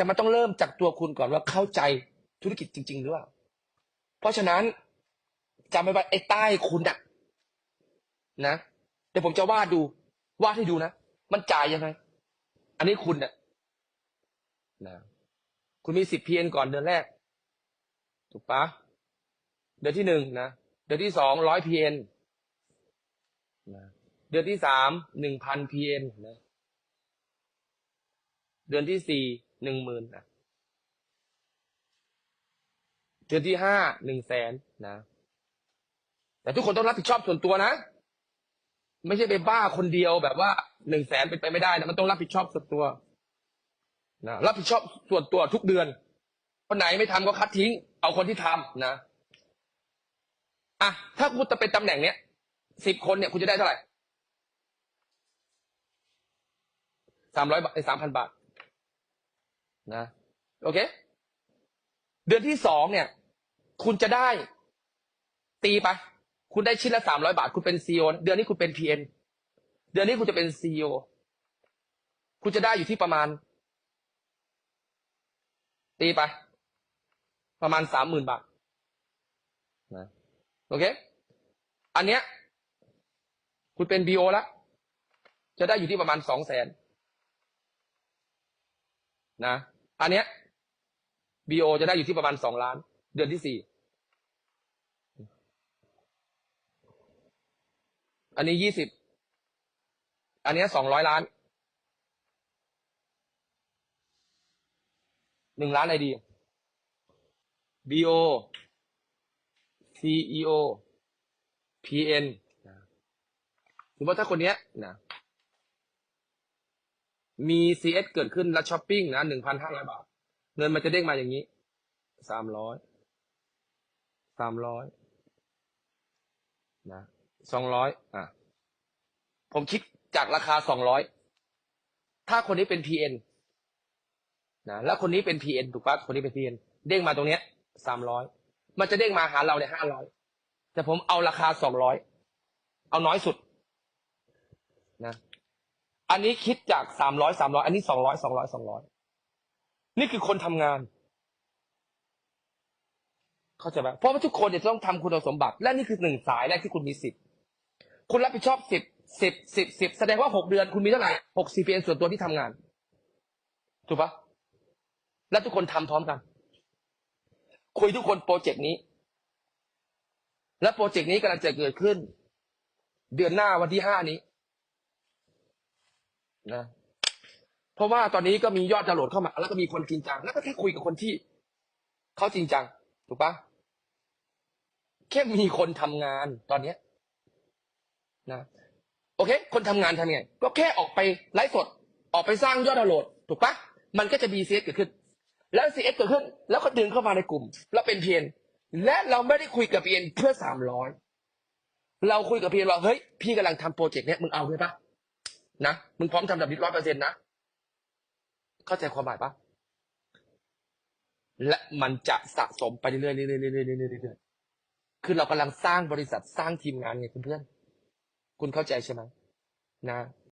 แต่มันต้องเริ่มจากตัวคุณก่อนว่าเข้าใจธุรกิจจริง ๆ หรือเปล่า เพราะฉะนั้นจำไว้ว่าไอ้ใต้คุณอะนะเดี๋ยวผมจะวาดดูวาดให้ดูนะมันจ่ายยังไง อันนี้คุณเนี่ยนะคุณมีสิบเพียนก่อนเดือนแรก ถูกปะเดือนที่หนึ่งนะเดือนที่สองร้อยพีเอ็นนะเดือนที่สามหนึ่งพันพีเอ็นนะเดือนที่สี่ หนึ่งหมื่นนะเดือนที่ห้าหนึ่งแสนนะ แต่ทุกคนต้องรับผิดชอบส่วนตัวนะ ไม่ใช่ไปบ้าคนเดียวแบบว่าหนึ่งแสนเป็นไปไม่ได้นะมันต้องรับผิดชอบส่วนตัวนะรับผิดชอบส่วนตัวทุกเดือนคนไหนไม่ทำก็คัดทิ้ง เอาคนที่ทำนะอะถ้าคุณจะเป็นตำแหน่งเนี้ยสิบคนเนี่ยคุณจะได้เท่าไหร่สามร้อยบาทสามพันบาท นะโอเค เดือนที่สองเนี่ย คุณจะได้ตีไป คุณได้ชิ้นละสามร้อยบาท คุณเป็นซีอเดือนนี้คุณเป็นพีเอ็นเดือนนี้คุณจะเป็นซีอคุณจะได้อยู่ที่ประมาณ ตีไป ประมาณสามหมื่นบาทนะโอเค อันเนี้ย คุณเป็นบีโอแล้วจะได้อยู่ที่ประมาณสองแสนนะ อันเนี้ยบีโอจะได้อยู่ที่ประมาณสองล้าน เดือนที่สี่อันนี้ยี่สิบอันเนี้สองร้อยล้านหนึ่งล้านอะไรดี BO CEO PN นะสมมติถ้าคนเนี้ยนะ มี CS เกิดขึ้นแล้วช้อปปิ้งนะหนึ่งพันห้าร้อยบาท เงินมันจะเด้งมาอย่างนี้สามร้อยสามร้อยนะสองร้อยอะ ผมคิดจากราคาสองร้อยถ้าคนนี้เป็น PN นะแล้วคนนี้เป็น PN ถูกปะคนนี้เป็น PN เด้งมาตรงเนี้ยสามร้อยมันจะเด้งมาหาเราเนี่ยห้าร้อยแต่ผมเอาราคาสองร้อยเอาน้อยสุด นะ อันนี้คิดจากสามร้อยสามร้อยอันนี้สองร้อยสองร้อยสองร้อยนี่คือคนทำงาน เข้าใจไหมเพราะว่าทุกคนจะต้องทำคุณสมบัติ และนี่คือหนึ่งสายแรกที่คุณมีสิทธิ์คุณรับผิดชอบสิบสิบสิบสิบแสดงว่าหกเดือนคุณมีเท่าไหร่หกซีพีเอ็นส่วนตัวที่ทำงาน ถูกปะและทุกคนทำพร้อมกัน คุยทุกคนโปรเจกต์นี้ และโปรเจกต์นี้กำลังจะเกิดขึ้น เดือนหน้าวันที่ห้านี้ นะเพราะว่าตอนนี้ก็มียอดดาวน์โหลดเข้ามา แล้วก็มีคนจริงจัง แล้วก็แค่คุยกับคนที่เขาจริงจัง ถูกปะแค่มีคนทำงานตอนเนี้ยนะโอเค คนทำงานทำไง ก็แค่ออกไปไลฟ์สด ออกไปสร้างยอดดาวน์โหลด ถูกปะมันก็จะมี CS เกิดขึ้น แล้ว CS เกิดขึ้น แล้วก็ดึงเข้ามาในกลุ่ม แล้วเป็นเพียน และเราไม่ได้คุยกับเพียนเพื่อสามร้อย เราคุยกับเพียนว่า เฮ้ย พี่กำลังทำโปรเจกต์เนี้ย มึงเอาด้วยปะ นะมึงพร้อมทำแบบนี้ร้อยเปอร์เซ็นต์นะเข้าใจความหมายปะและมันจะสะสมไปเรื่อยๆเรื่อยๆเรื่อยๆเรื่อยๆเรื่อยๆคือเรากำลังสร้างบริษัทสร้างทีมงานไงเพื่อนๆคุณเข้าใจใช่ไหมนะ